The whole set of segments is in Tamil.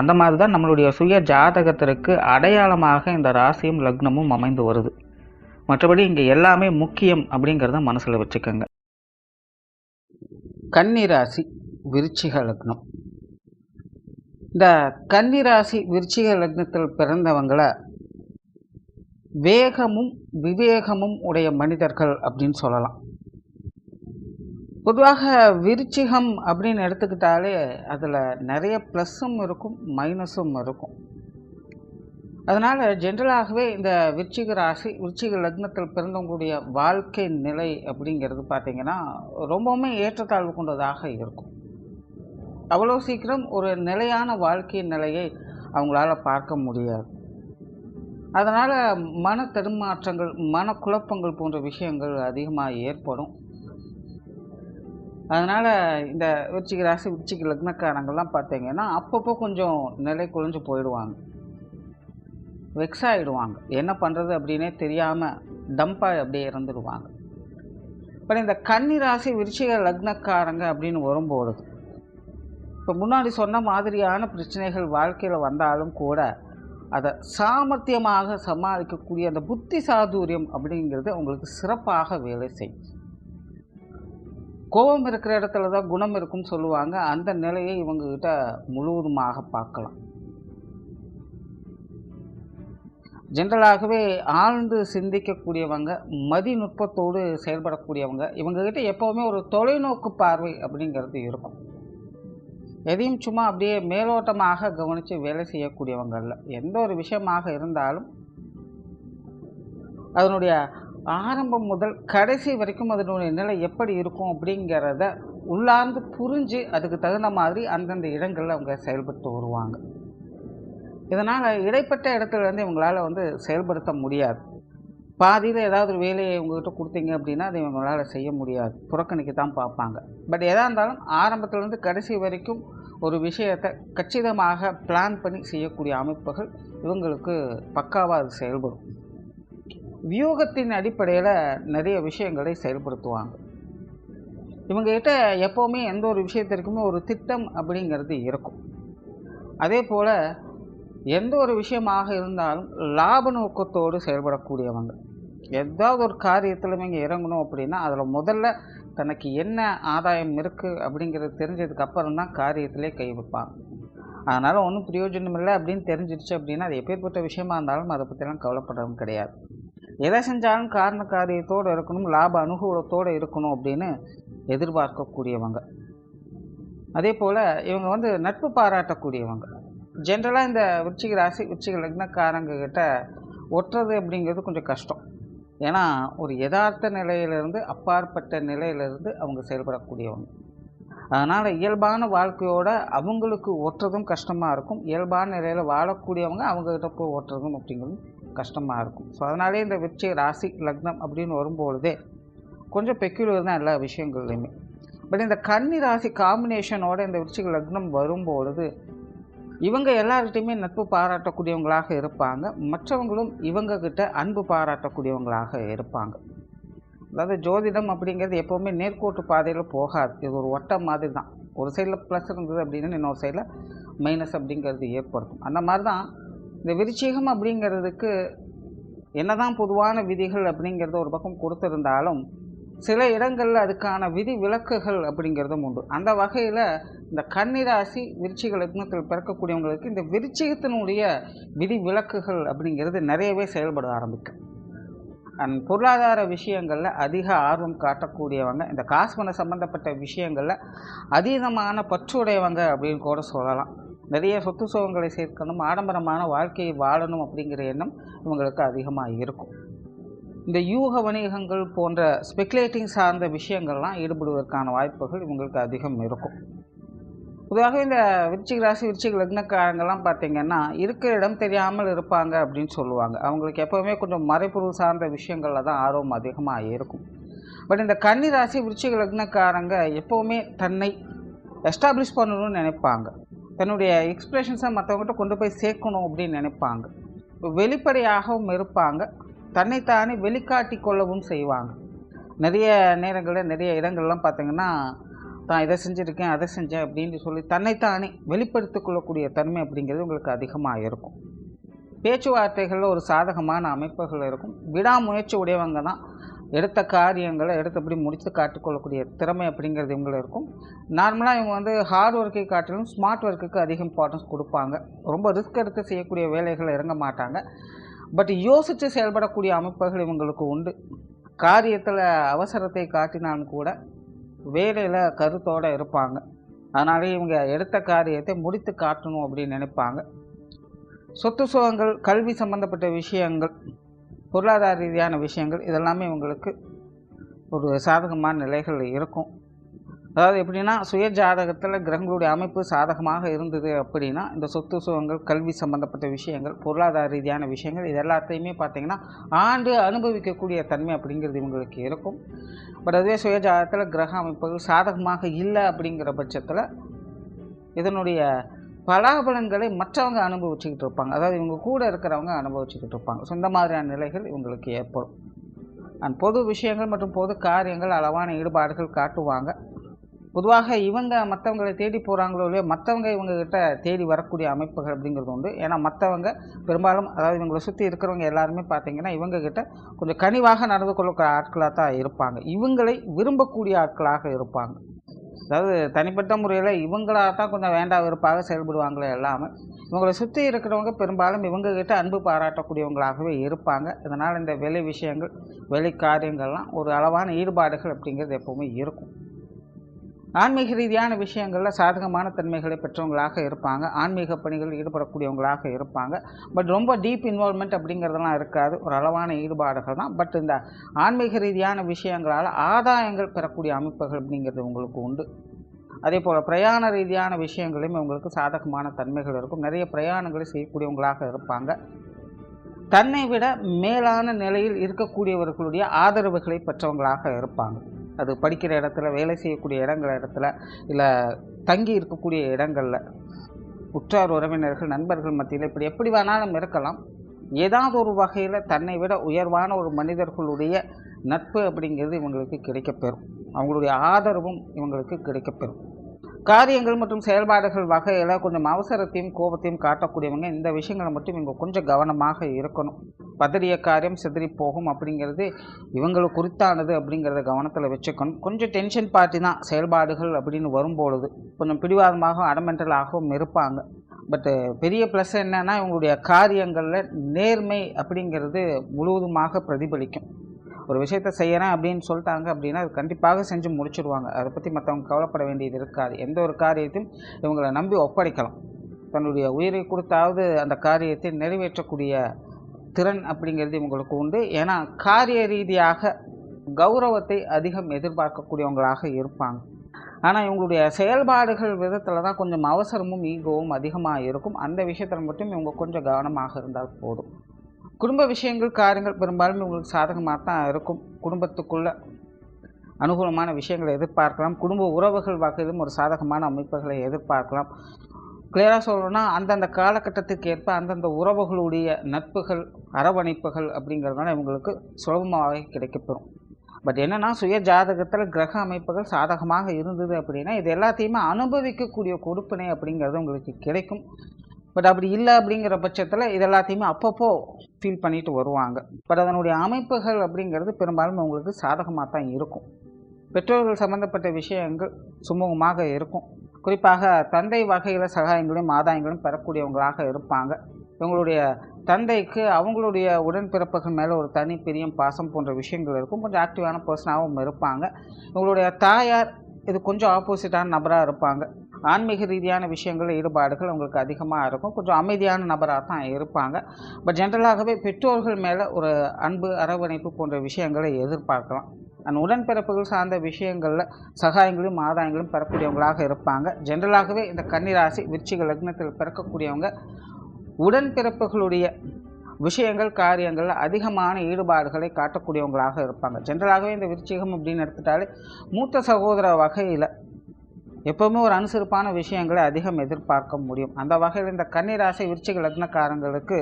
அந்த மாதிரி தான் நம்மளுடைய சுய ஜாதகத்திற்கு அடையாளமாக இந்த ராசியும் லக்னமும் அமைந்து வருது. மற்றபடி இங்கே எல்லாமே முக்கியம் அப்படிங்கிறத மனசில் வச்சுக்கோங்க. கன்னிராசி விருச்சிக லக்னம். இந்த கன்னிராசி விருச்சிக லக்னத்தில் பிறந்தவங்களை வேகமும் விவேகமும் உடைய மனிதர்கள் அப்படின்னு சொல்லலாம். பொதுவாக விருச்சிகம் அப்படின்னு எடுத்துக்கிட்டாலே அதில் நிறைய ப்ளஸ்ஸும் இருக்கும் மைனஸும் இருக்கும். அதனால் ஜென்ரலாகவே இந்த விருச்சிக ராசி விருச்சிக லக்னத்தில் பிறந்தவங்களுடைய வாழ்க்கை நிலை அப்படிங்கிறது பார்த்திங்கன்னா ரொம்பவுமே ஏற்றத்தாழ்வு கொண்டதாக இருக்கும். அவ்வளோ சீக்கிரம் ஒரு நிலையான வாழ்க்கை நிலையை அவங்களால பார்க்க முடியாது. அதனால் மன தடுமாற்றங்கள் மனக்குழப்பங்கள் போன்ற விஷயங்கள் அதிகமாக ஏற்படும். அதனால் இந்த விருச்சிக ராசி விருச்சிக லக்னக்காரங்கள்லாம் பார்த்தீங்கன்னா அப்பப்போ கொஞ்சம் நிலை குலைஞ்சு போயிடுவாங்க. வெக்ஸ் ஆகிடுவாங்க என்ன பண்ணுறது அப்படின்னே தெரியாமல் டம்பாக அப்படியே இறந்துடுவாங்க இப்போ இந்த கன்னி ராசி விருச்சிக லக்னக்காரங்க அப்படின்னு வரும்பொழுது இப்போ முன்னாடி சொன்ன மாதிரியான பிரச்சனைகள் வாழ்க்கையில் வந்தாலும் கூட அதை சாமர்த்தியமாக சமாளிக்கக்கூடிய அந்த புத்தி சாதுரியம் அப்படிங்கிறது உங்களுக்கு சிறப்பாக வேலை செய்யும். கோபம் இருக்கிற இடத்துல தான் குணம் இருக்கும்னு சொல்லுவாங்க. அந்த நிலையை இவங்ககிட்ட முழுவதுமாக பார்க்கலாம். ஜென்ரலாகவே ஆழ்ந்து சிந்திக்கக்கூடியவங்க மதிநுட்பத்தோடு செயல்படக்கூடியவங்க இவங்ககிட்ட எப்போவுமே ஒரு தொலைநோக்கு பார்வை அப்படிங்கிறது இருக்கும். எதையும் சும்மா அப்படியே மேலோட்டமாக கவனித்து வேலை செய்யக்கூடியவங்க இல்லை எந்த ஒரு விஷயமாக இருந்தாலும் அதனுடைய ஆரம்பம் முதல் கடைசி வரைக்கும் அதனுடைய நிலை எப்படி இருக்கும் அப்படிங்கிறத உள்ளார்ந்து புரிஞ்சு அதுக்கு தகுந்த மாதிரி அந்தந்த இடங்களில் அவங்க செயல்பட்டு வருவாங்க. இதனால் இடைப்பட்ட இடத்துலேருந்து இவங்களால் வந்து செயல்படுத்த முடியாது. பாதியில் ஏதாவது ஒரு வேலையை இவங்ககிட்ட கொடுத்தீங்க அப்படின்னா அதை இவங்களால் செய்ய முடியாது. புறக்கணிக்க தான் பார்ப்பாங்க. பட் எதாக இருந்தாலும் ஆரம்பத்துலேருந்து கடைசி வரைக்கும் ஒரு விஷயத்தை கச்சிதமாக பிளான் பண்ணி செய்யக்கூடிய அமைப்புகள் இவங்களுக்கு பக்காவாக அது செயல்படும். வியூகத்தின் அடிப்படையில் நிறைய விஷயங்களை செயல்படுத்துவாங்க. இவங்ககிட்ட எப்போவுமே எந்த ஒரு விஷயத்திற்குமே ஒரு திட்டம் அப்படிங்கிறது இருக்கும். அதே போல் எந்த ஒரு விஷயமாக இருந்தாலும் லாப நோக்கத்தோடு செயல்படக்கூடியவங்க. ஏதாவது ஒரு காரியத்தில் இங்கே இறங்கணும் அப்படின்னா அதில் முதல்ல தனக்கு என்ன ஆதாயம் இருக்குது அப்படிங்கிறது தெரிஞ்சதுக்கு அப்புறம் தான் காரியத்திலே கை வைப்பாங்க. அதனால் ஒன்றும் பிரயோஜனம் இல்லை அப்படின்னு தெரிஞ்சிடுச்சு அப்படின்னா அது எப்பேற்பட்ட விஷயமா இருந்தாலும் அதை பற்றிலாம் கவலைப்படுறதும் கிடையாது. எதை செஞ்சாலும் காரண காரியத்தோடு இருக்கணும் லாப அனுகூலத்தோடு இருக்கணும் அப்படின்னு எதிர்பார்க்கக்கூடியவங்க. அதே போல் இவங்க வந்து நட்பு பாராட்டக்கூடியவங்க. ஜென்ரலாக இந்த விருச்சிக ராசி விருச்சிக லக்னக்காரங்க கிட்ட ஒட்டுறது அப்படிங்கிறது கொஞ்சம் கஷ்டம். ஏன்னா ஒரு யதார்த்த நிலையிலிருந்து அப்பாற்பட்ட நிலையிலிருந்து அவங்க செயல்படக்கூடியவங்க. அதனால் இயல்பான வாழ்க்கையோட அவங்களுக்கு ஓட்டுறதும் கஷ்டமாக இருக்கும். இயல்பான நிலையில் வாழக்கூடியவங்க அவங்கக்கிட்ட போய் ஓட்டுறதும் அப்படிங்கிறது கஷ்டமாக இருக்கும். ஸோ அதனாலே இந்த விருச்சிக ராசி லக்னம் அப்படின்னு வரும்பொழுதே கொஞ்சம் பெக்யூலர் தான் எல்லா விஷயங்கள்லையுமே. பட் இந்த கன்னி ராசி காம்பினேஷனோட இந்த விருச்சிக லக்னம் வரும்பொழுது இவங்க எல்லார்கிட்டையுமே நட்பு பாராட்டக்கூடியவங்களாக இருப்பாங்க. மற்றவங்களும் இவங்கக்கிட்ட அன்பு பாராட்டக்கூடியவங்களாக இருப்பாங்க. அதாவது ஜோதிடம் அப்படிங்கிறது எப்போவுமே நேர்கோட்டு பாதையில் போகாது. இது ஒரு ஒட்டம் மாதிரி தான் ஒரு சைடில் ப்ளஸ் இருந்தது அப்படின்னா இன்னொரு சைடில் மைனஸ் அப்படிங்கிறது ஏற்படுத்தும். அந்த மாதிரி தான் இந்த விருச்சிகம் அப்படிங்கிறதுக்கு என்னதான் பொதுவான விதிகள் அப்படிங்கிறத ஒரு பக்கம் கொடுத்துருந்தாலும் சில இடங்களில் அதுக்கான விதி விலக்குகள் அப்படிங்கிறதும் உண்டு. அந்த வகையில் இந்த கன்னிராசி விருச்சிக லக்னத்தில் பிறக்கக்கூடியவங்களுக்கு இந்த விருச்சிகத்தினுடைய விதி விலக்குகள் அப்படிங்கிறது நிறையவே செயல்பட ஆரம்பிக்கும் அண்ட் பொருளாதார விஷயங்களில் அதிக ஆர்வம் காட்டக்கூடியவங்க இந்த காசு பணம் சம்மந்தப்பட்ட விஷயங்களில் அதீதமான பற்றுடையவங்க அப்படின்னு கூட சொல்லலாம். நிறைய சொத்து சுகங்களை சேர்க்கணும் ஆடம்பரமான வாழ்க்கையை வாழணும் அப்படிங்கிற எண்ணம் இவங்களுக்கு அதிகமாக இருக்கும். இந்த யூக வணிகங்கள் போன்ற ஸ்பெக்குலேட்டிங் சார்ந்த விஷயங்கள்லாம் ஈடுபடுவதற்கான வாய்ப்புகள் இவங்களுக்கு அதிகம் இருக்கும். பொதுவாக இந்த விருச்சிக ராசி விருச்சிக லக்னக்காரங்கள்லாம் பார்த்தீங்கன்னா இருக்கிற இடம் தெரியாமல் இருப்பாங்க அப்படின்னு சொல்லுவாங்க. அவங்களுக்கு எப்போவுமே கொஞ்சம் மறைப்பொருள் சார்ந்த விஷயங்களில் தான் ஆர்வம் அதிகமாக இருக்கும். பட் இந்த கன்னி ராசி விருச்சிக லக்னக்காரங்க எப்போவுமே தன்னை எஸ்டாப்ளிஷ் பண்ணணும்னு நினைப்பாங்க. தன்னுடைய எக்ஸ்பிரஷன்ஸை மற்றவங்ககிட்ட கொண்டு போய் சேர்க்கணும் அப்படின்னு நினைப்பாங்க. வெளிப்படையாகவும் இருப்பாங்க. தன்னைத்தானே வெளிக்காட்டி கொள்ளவும் செய்வாங்க. நிறைய நேரங்களில் நிறைய இடங்கள்லாம் பார்த்தீங்கன்னா தான் இதை செஞ்சுருக்கேன் அதை செஞ்சேன் அப்படின்னு சொல்லி தன்னைத்தானே வெளிப்படுத்திக் கொள்ளக்கூடிய தன்மை அப்படிங்கிறது உங்களுக்கு அதிகமாக இருக்கும். பேச்சுவார்த்தைகளில் ஒரு சாதகமான அமைப்புகள் இருக்கும். விடாமுயற்சி உடையவங்க தான் எடுத்த காரியங்களை எடுத்தபடி முடித்து காட்டிக்கொள்ளக்கூடிய திறமை அப்படிங்கிறது இவங்கள இருக்கும். நார்மலாக இவங்க வந்து ஹார்ட் ஒர்க்கை காட்டிலும் ஸ்மார்ட் ஒர்க்குக்கு அதிக இம்பார்ட்டன்ஸ் கொடுப்பாங்க. ரொம்ப ரிஸ்க் எடுத்து செய்யக்கூடிய வேலைகளை இறங்க மாட்டாங்க. பட் யோசித்து செயல்படக்கூடிய அமைப்புகள் இவங்களுக்கு உண்டு. காரியத்தில் அவசரத்தை காட்டினாலும் கூட வேலையில் கருத்தோடு இருப்பாங்க. அதனால இவங்க எடுத்த காரியத்தை முடித்து காட்டணும் அப்படின்னு நினைப்பாங்க. சொத்து சுகங்கள் கல்வி சம்பந்தப்பட்ட விஷயங்கள் பொருளாதார ரீதியான விஷயங்கள் இதெல்லாமே உங்களுக்கு ஒரு சாதகமான நிலைகள் இருக்கும். அதாவது எப்படின்னா சுய ஜாதகத்தில் கிரகங்களுடைய அமைப்பு சாதகமாக இருந்தது அப்படின்னா இந்த சொத்து சுகங்கள் கல்வி சம்பந்தப்பட்ட விஷயங்கள் பொருளாதார ரீதியான விஷயங்கள் இது எல்லாத்தையுமே பார்த்திங்கன்னா ஆண்டு அனுபவிக்கக்கூடிய தன்மை அப்படிங்கிறது இவங்களுக்கு இருக்கும். பட் அதுவே சுய ஜாதகத்தில் கிரக அமைப்புகள் சாதகமாக இல்லை அப்படிங்கிற பட்சத்தில் இதனுடைய பலாபலன்களை மற்றவங்க அனுபவிச்சுக்கிட்டு இருப்பாங்க. அதாவது இவங்க கூட இருக்கிறவங்க அனுபவிச்சுக்கிட்டு இருப்பாங்க. ஸோ இந்த மாதிரியான நிலைகள் இவங்களுக்கு ஏற்படும். அண்ட் பொது விஷயங்கள் மற்றும் பொது காரியங்கள் அளவான ஈடுபாடுகள் காட்டுவாங்க. பொதுவாக இவங்க மற்றவங்களை தேடி போகிறாங்களோ இல்லையோ மற்றவங்க இவங்ககிட்ட தேடி வரக்கூடிய அமைப்புகள் அப்படிங்கிறது உண்டு. ஏன்னா மற்றவங்க பெரும்பாலும் அதாவது இவங்களை சுற்றி இருக்கிறவங்க எல்லாருமே பார்த்தீங்கன்னா இவங்ககிட்ட கொஞ்சம் கனிவாக நடந்து கொள்ளக்கூடிய ஆட்களாக தான் இருப்பாங்க. இவங்களை விரும்பக்கூடிய ஆட்களாக இருப்பாங்க. அதாவது தனிப்பட்ட முறையில் இவங்களாக தான் கொஞ்சம் வேண்டா வெறுப்பாக செயல்படுவாங்களே எல்லாமே இவங்களை சுற்றி இருக்கிறவங்க பெரும்பாலும் இவங்ககிட்ட அன்பு பாராட்டக்கூடியவங்களாகவே இருப்பாங்க. இதனால் இந்த வெளி விஷயங்கள் வெளி காரியங்கள்லாம் ஒரு அளவான ஈடுபாடுகள் அப்படிங்கிறது எப்போவுமே இருக்கும். ஆன்மீக ரீதியான விஷயங்களில் சாதகமான தன்மைகளை பெற்றவங்களாக இருப்பாங்க. ஆன்மீக பணிகளில் ஈடுபடக்கூடியவங்களாக இருப்பாங்க. பட் ரொம்ப டீப் இன்வால்மெண்ட் அப்படிங்கிறதெல்லாம் இருக்காது. ஒரு அளவான ஈடுபாடுகள் தான். பட் இந்த ஆன்மீக ரீதியான விஷயங்களால் ஆதாயங்கள் பெறக்கூடிய அமைப்புகள் அப்படிங்கிறது உங்களுக்கு உண்டு. அதே போல் பிரயாண ரீதியான விஷயங்களையும் உங்களுக்கு சாதகமான தன்மைகள் இருக்கும். நிறைய பிரயாணங்களை செய்யக்கூடியவங்களாக இருப்பாங்க. தன்னை விட மேலான நிலையில் இருக்கக்கூடியவர்களுடைய ஆதரவுகளை பெற்றவங்களாக இருப்பாங்க. அது படிக்கிற இடத்துல வேலை செய்யக்கூடிய இடங்கள் இடத்துல இல்லை தங்கி இருக்கக்கூடிய இடங்களில் உற்றார் உறவினர்கள் நண்பர்கள் மத்தியில் இப்படி எப்படி வேணாலும் இருக்கலாம். ஏதாவது ஒரு வகையில் தன்னை விட உயர்வான ஒரு மனிதர்களுடைய நட்பு அப்படிங்கிறது இவங்களுக்கு கிடைக்கப்பெறும். அவங்களுடைய ஆதரவும் இவங்களுக்கு கிடைக்கப்பெறும். காரியங்கள் மற்றும் செயல்பாடுகள் வகையில் கொஞ்சம் அவசரத்தையும் கோபத்தையும் காட்டக்கூடியவங்க இந்த விஷயங்களை மட்டும் இவங்க கொஞ்சம் கவனமாக இருக்கணும். பதறிய காரியம் சிதறி போகும் அப்படிங்கிறது இவங்களுக்கு குறித்தானது அப்படிங்கிறத கவனத்தில் வச்சுக்கணும். கொஞ்சம் டென்ஷன் பார்ட்டி தான் செயல்பாடுகள் அப்படின்னு வரும்பொழுது கொஞ்சம் பிடிவாதமாகவும் அடமெண்டலாகவும் இருப்பாங்க. பட்டு பெரிய ப்ளஸ் என்னென்னா இவங்களுடைய காரியங்களில் நேர்மை அப்படிங்கிறது முழுவதுமாக பிரதிபலிக்கும். ஒரு விஷயத்த செய்கிறேன் அப்படின்னு சொல்லிட்டாங்க அப்படின்னா அது கண்டிப்பாக செஞ்சு முடிச்சிடுவாங்க அதை பற்றி மற்றவங்க கவலைப்பட வேண்டியது இருக்காது. எந்த ஒரு காரியத்தையும் இவங்களை நம்பி ஒப்படைக்கலாம். தன்னுடைய உயிரை கொடுத்தாவது அந்த காரியத்தை நிறைவேற்றக்கூடிய திறன் அப்படிங்கிறது இவங்களுக்கு உண்டு. ஏன்னா காரிய ரீதியாக கௌரவத்தை அதிகம் எதிர்பார்க்கக்கூடியவங்களாக இருப்பாங்க. ஆனால் இவங்களுடைய செயல்பாடுகள் விதத்தில் தான் கொஞ்சம் அவசரமும் ஈகோவும் அதிகமாக இருக்கும். அந்த விஷயத்தில் மட்டும் இவங்க கொஞ்சம் கவனமாக இருந்தால் போதும். குடும்ப விஷயங்கள் காரியங்கள் பெரும்பாலும் உங்களுக்கு சாதகமாக தான் இருக்கும். குடும்பத்துக்குள்ள அனுகூலமான விஷயங்களை எதிர்பார்க்கலாம். குடும்ப உறவுகள் வகையிலும் ஒரு சாதகமான அமைப்புகளை எதிர்பார்க்கலாம். கிளியராக சொல்லணும்னா அந்தந்த காலகட்டத்துக்கு ஏற்ப அந்தந்த உறவுகளுடைய நட்புகள் அரவணைப்புகள் அப்படிங்கிறதுனால இவங்களுக்கு சுலபமாகவே கிடைக்கப்பெறும். பட் என்னென்னா சுய ஜாதகத்தில் கிரக அமைப்புகள் சாதகமாக இருந்தது அப்படின்னா இது எல்லாத்தையுமே அனுபவிக்கக்கூடிய கொடுப்பினை அப்படிங்கிறது உங்களுக்கு கிடைக்கும். பட் அப்படி இல்லை அப்படிங்கிற பட்சத்தில் இது எல்லாத்தையுமே அப்பப்போ ஃபீல் பண்ணிட்டு வருவாங்க. பட் அதனுடைய அமைப்புகள் அப்படிங்கிறது பெரும்பாலும் உங்களுக்கு சாதகமாக தான் இருக்கும். பெற்றோர்கள் சம்மந்தப்பட்ட விஷயங்கள் சுமூகமாக இருக்கும். குறிப்பாக தந்தை வகையில் சகாயங்களையும் ஆதாயங்களையும் பெறக்கூடியவங்களாக இருப்பாங்க. இவங்களுடைய தந்தைக்கு அவங்களுடைய உடன்பிறப்புகள் மேலே ஒரு தனி பிரியம் பாசம் போன்ற விஷயங்கள் இருக்கும். கொஞ்சம் ஆக்டிவான பர்சனாகவும் இருப்பாங்க. இவங்களுடைய தாயார் இது கொஞ்சம் ஆப்போசிட்டான நபராக இருப்பாங்க. ஆன்மீக ரீதியான விஷயங்கள் ஈடுபாடுகள் அவங்களுக்கு அதிகமாக இருக்கும். கொஞ்சம் அமைதியான நபராக தான் இருப்பாங்க. பட் ஜென்ரலாகவே பெற்றோர்கள் மேலே ஒரு அன்பு அரவணைப்பு போன்ற விஷயங்களை எதிர்பார்க்கலாம். அண்ட் உடன்பிறப்புகள் சார்ந்த விஷயங்களில் சகாயங்களும் ஆதாயங்களும் பெறக்கூடியவங்களாக இருப்பாங்க. ஜென்ரலாகவே இந்த கன்னிராசி விருச்சிக லக்னத்தில் பிறக்கக்கூடியவங்க உடன்பிறப்புகளுடைய விஷயங்கள் காரியங்களில் அதிகமான ஈடுபாடுகளை காட்டக்கூடியவங்களாக இருப்பாங்க. ஜென்ரலாகவே இந்த விருச்சிகம் அப்படின்னு எடுத்துட்டாலே மூத்த சகோதர வகையில் எப்போவுமே ஒரு அனுசரிப்பான விஷயங்களை அதிகம் எதிர்பார்க்க முடியும். அந்த வகையில் இந்த கன்னிராசி விருச்சிக லக்னக்காரங்களுக்கு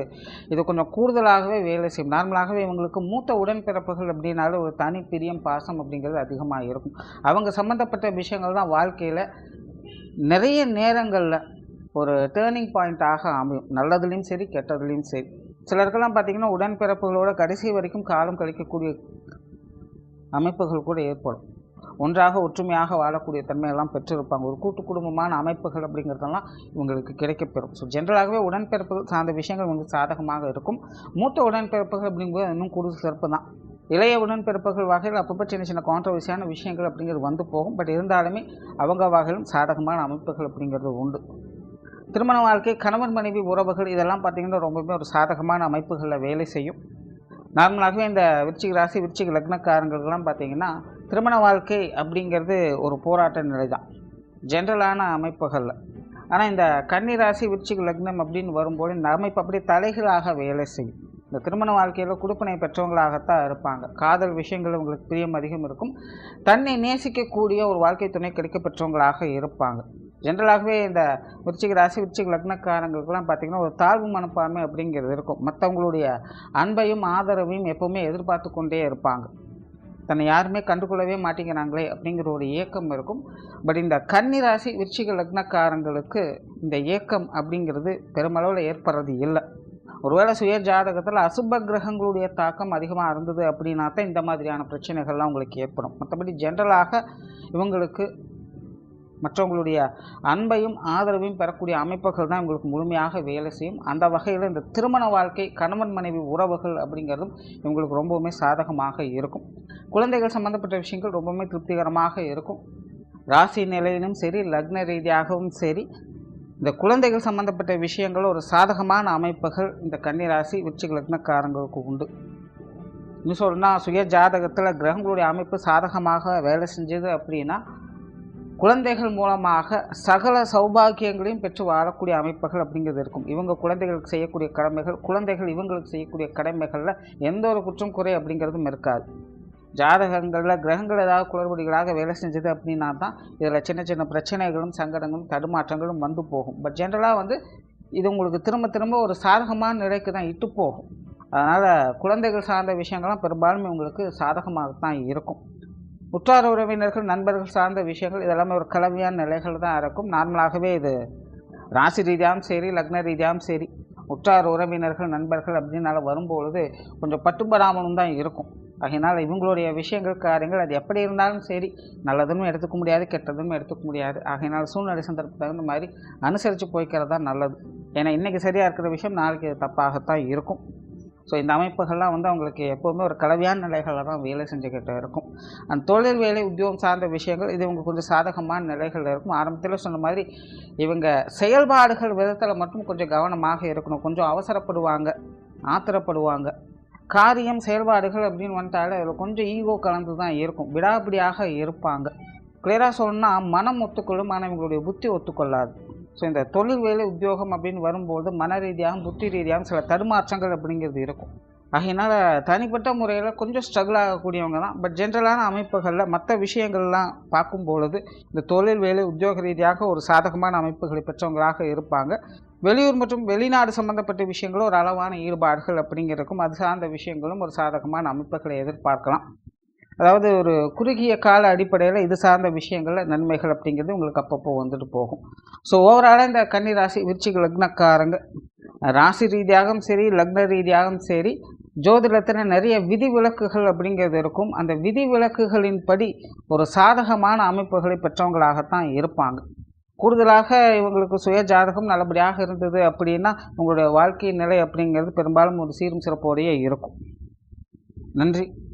இது கொஞ்சம் கூடுதலாகவே வேலை செய்யும். நார்மலாகவே இவங்களுக்கு மூத்த உடன்பிறப்புகள் அப்படின்னாலே ஒரு தனி பிரியம் பாசம் அப்படிங்கிறது அதிகமாக இருக்கும். அவங்க சம்மந்தப்பட்ட விஷயங்கள் தான் வாழ்க்கையில் நிறைய நேரங்களில் ஒரு டேர்னிங் பாயிண்ட்டாக அமையும். நல்லதுலேயும் சரி கெட்டதுலேயும் சரி. சிலருக்கெல்லாம் பார்த்திங்கன்னா உடன்பிறப்புகளோட கடைசி வரைக்கும் காலம் கழிக்கக்கூடிய அமைப்புகள் கூட ஏற்படும். ஒன்றாக ஒற்றுமையாக வாழக்கூடிய தன்மையெல்லாம் பெற்றிருப்பாங்க. ஒரு கூட்டு குடும்பமான அமைப்புகள் அப்படிங்கிறதெல்லாம் இவங்களுக்கு கிடைக்கப்பெறும். ஸோ ஜென்ரலாகவே உடன்பிறப்புகள் சார்ந்த விஷயங்கள் உங்களுக்கு சாதகமாக இருக்கும். மூத்த உடன்பிறப்புகள் அப்படிங்கும்போது இன்னும் கூடுதல் சிறப்பு தான். இளைய உடன்பிறப்புகள் வகையில் அப்பப்போ சின்ன சின்ன கான்ட்ரவர்சியான விஷயங்கள் அப்படிங்கிறது வந்து போகும். பட் இருந்தாலுமே அவங்க வகையிலும் சாதகமான அமைப்புகள் அப்படிங்கிறது உண்டு. திருமண வாழ்க்கை கணவன் மனைவி உறவுகள் இதெல்லாம் பார்த்திங்கன்னா ரொம்பவுமே ஒரு சாதகமான அமைப்புகளில் வேலை செய்யும். நார்மலாகவே இந்த விருச்சிக ராசி விருச்சிக லக்னக்காரங்களுக்கெல்லாம் பார்த்திங்கன்னா திருமண வாழ்க்கை அப்படிங்கிறது ஒரு போராட்ட நிலை தான் ஜென்ரலான அமைப்புகளில். ஆனால் இந்த கன்னி ராசி விருச்சிக லக்னம் அப்படின்னு வரும்போது இந்த அமைப்பு அப்படியே தலைகளாக வேலை செய்யும். இந்த திருமண வாழ்க்கையில் குடுப்பினை பெற்றவங்களாகத்தான் இருப்பாங்க. காதல் விஷயங்கள் உங்களுக்கு பிரியம் அதிகம் இருக்கும். தன்னை நேசிக்கக்கூடிய ஒரு வாழ்க்கை துணை கிடைக்க பெற்றவங்களாக இருப்பாங்க. ஜென்ரலாகவே இந்த விருச்சிக ராசி விருச்சிக லக்னக்காரங்களுக்கெல்லாம் பார்த்திங்கன்னா ஒரு தாழ்வு மனப்பான்மை அப்படிங்கிறது இருக்கும். மற்றவங்களுடைய அன்பையும் ஆதரவையும் எப்போவுமே எதிர்பார்த்து கொண்டே இருப்பாங்க. தன்னை யாருமே கண்டுகொள்ளவே மாட்டேங்கிறாங்களே அப்படிங்கிற ஒரு ஏக்கம் இருக்கும். பட் இந்த கன்னிராசி விருச்சிக லக்னக்காரங்களுக்கு இந்த ஏக்கம் அப்படிங்கிறது பெருமளவில் ஏற்படுறது இல்லை. ஒருவேளை சுய ஜாதகத்தில் அசுப கிரகங்களுடைய தாக்கம் அதிகமாக இருந்தது அப்படின்னா தான் இந்த மாதிரியான பிரச்சனைகள்லாம் உங்களுக்கு ஏற்படும். மற்றபடி ஜென்ரலாக இவங்களுக்கு மற்றவங்களுடைய அன்பையும் ஆதரவையும் பெறக்கூடிய அமைப்புகள் தான் இவங்களுக்கு முழுமையாக வேலை செய்யும். அந்த வகையில் இந்த திருமண வாழ்க்கை கணவன் மனைவி உறவுகள் அப்படிங்கிறதும் இவங்களுக்கு ரொம்பவுமே சாதகமாக இருக்கும். குழந்தைகள் சம்மந்தப்பட்ட விஷயங்கள் ரொம்பவுமே திருப்திகரமாக இருக்கும். ராசி நிலையிலும் சரி லக்ன ரீதியாகவும் சரி இந்த குழந்தைகள் சம்மந்தப்பட்ட விஷயங்கள் ஒரு சாதகமான அமைப்புகள் இந்த கன்னிராசி விருச்சிக லக்னக்காரங்களுக்கு உண்டு. இன்னும் சொல்லணும்னா சுய ஜாதகத்தில் கிரகங்களுடைய அமைப்பு சாதகமாக வேலை செஞ்சது அப்படின்னா குழந்தைகள் மூலமாக சகல சௌபாகியங்களையும் பெற்று வாழக்கூடிய அமைப்புகள் அப்படிங்கிறது இருக்கும். இவங்க குழந்தைகளுக்கு செய்யக்கூடிய கடமைகள் குழந்தைகள் இவங்களுக்கு செய்யக்கூடிய கடமைகளில் எந்த ஒரு குற்றம் குறை அப்படிங்கிறதும் இருக்காது. ஜாதகங்களில் கிரகங்கள் ஏதாவது குளறுபடிகளாக வேலை செஞ்சது அப்படின்னா தான் இதில் சின்ன சின்ன பிரச்சனைகளும் சங்கடங்களும் தடுமாற்றங்களும் வந்து போகும். பட் ஜென்ரலாக வந்து இது உங்களுக்கு திரும்ப திரும்ப ஒரு சாதகமான நிலைக்கு தான் இட்டு போகும். அதனால் குழந்தைகள் சார்ந்த விஷயங்கள்லாம் பெரும்பாலும் உங்களுக்கு சாதகமாக தான் இருக்கும். உற்றார் உறவினர்கள் நண்பர்கள் சார்ந்த விஷயங்கள் இதெல்லாமே ஒரு கலவையான நிலைகள் தான் இருக்கும். நார்மலாகவே இது ராசி ரீதியாகவும் சரி லக்ன ரீதியாகவும் சரி உற்றார் உறவினர்கள் நண்பர்கள் அப்படின்னால வரும்பொழுது கொஞ்சம் பட்டுப்படாமலும் தான் இருக்கும். அதனால் இவங்களுடைய விஷயங்கள் காரியங்கள் அது எப்படி இருந்தாலும் சரி நல்லதும் எடுத்துக்க முடியாது கெட்டதும் எடுத்துக்க முடியாது. ஆகையினால் சூழ்நிலை சந்தர்ப்பம் தகுந்த மாதிரி அனுசரித்து போய்க்கிறது தான் நல்லது. ஏன்னா இன்றைக்கி சரியாக இருக்கிற விஷயம் நாளைக்கு தப்பாகத்தான் இருக்கும். ஸோ இந்த அமைப்புகள்லாம் வந்து அவங்களுக்கு எப்போவுமே ஒரு கலவையான நிலைகளில் தான் வேலை செஞ்சுக்கிட்டு இருக்கும். அந்த தொழில் வேலை உத்தியோகம் சார்ந்த விஷயங்கள் இது இவங்க கொஞ்சம் சாதகமான நிலைகள் இருக்கும். ஆரம்பத்தில் சொன்ன மாதிரி இவங்க செயல்பாடுகள் விதத்தில் மட்டும் கொஞ்சம் கவனமாக இருக்கணும். கொஞ்சம் அவசரப்படுவாங்க ஆத்திரப்படுவாங்க. காரியம் செயல்பாடுகள் அப்படின்னு வந்துட்டாலே அதில் கொஞ்சம் ஈகோ கலந்து தான் இருக்கும். விடாபிடியாக இருப்பாங்க. கிளியராக சொல்லணும்னா மனம் ஒத்துக்கொள்ளும் ஆனால் இவங்களுடைய புத்தி ஒத்துக்கொள்ளாது. ஸோ இந்த தொழில் வேலை உத்தியோகம் அப்படின்னு வரும்போது மன ரீதியாகவும் புத்தி ரீதியாகவும் சில தடுமாற்றங்கள் அப்படிங்கிறது இருக்கும். ஆகையினால் தனிப்பட்ட முறையில் கொஞ்சம் ஸ்ட்ரகிள் ஆகக்கூடியவங்க தான். பட் ஜென்ரலான அமைப்புகளில் மற்ற விஷயங்கள்லாம் பார்க்கும் பொழுது இந்த தொழில் வேலை உத்தியோக ரீதியாக ஒரு சாதகமான அமைப்புகளை பெற்றவங்களாக இருப்பாங்க. வெளியூர் மற்றும் வெளிநாடு சம்பந்தப்பட்ட விஷயங்களும் ஒரு அளவான ஈடுபாடுகள் அப்படிங்கிறதுக்கும் அது சார்ந்த விஷயங்களும் ஒரு சாதகமான அமைப்புகளை எதிர்பார்க்கலாம். அதாவது ஒரு குறுகிய கால அடிப்படையில் இது சார்ந்த விஷயங்களில் நன்மைகள் அப்படிங்கிறது உங்களுக்கு அப்பப்போ வந்துட்டு போகும். ஸோ ஓவராலாக இந்த கன்னி ராசி விருச்சிக லக்னக்காரங்க ராசி ரீதியாகவும் சரி லக்ன ரீதியாகவும் சரி ஜோதிடத்தில் நிறைய விதி விலக்குகள் அப்படிங்கிறது இருக்கும். அந்த விதி விலக்குகளின்படி ஒரு சாதகமான அமைப்புகளை பெற்றவங்களாகத்தான் இருப்பாங்க. கூடுதலாக இவங்களுக்கு சுய ஜாதகம் நல்லபடியாக இருந்தது அப்படின்னா உங்களுடைய வாழ்க்கை நிலை அப்படிங்கிறது பெரும்பாலும் ஒரு சீரும் சிறப்போடையே இருக்கும். நன்றி.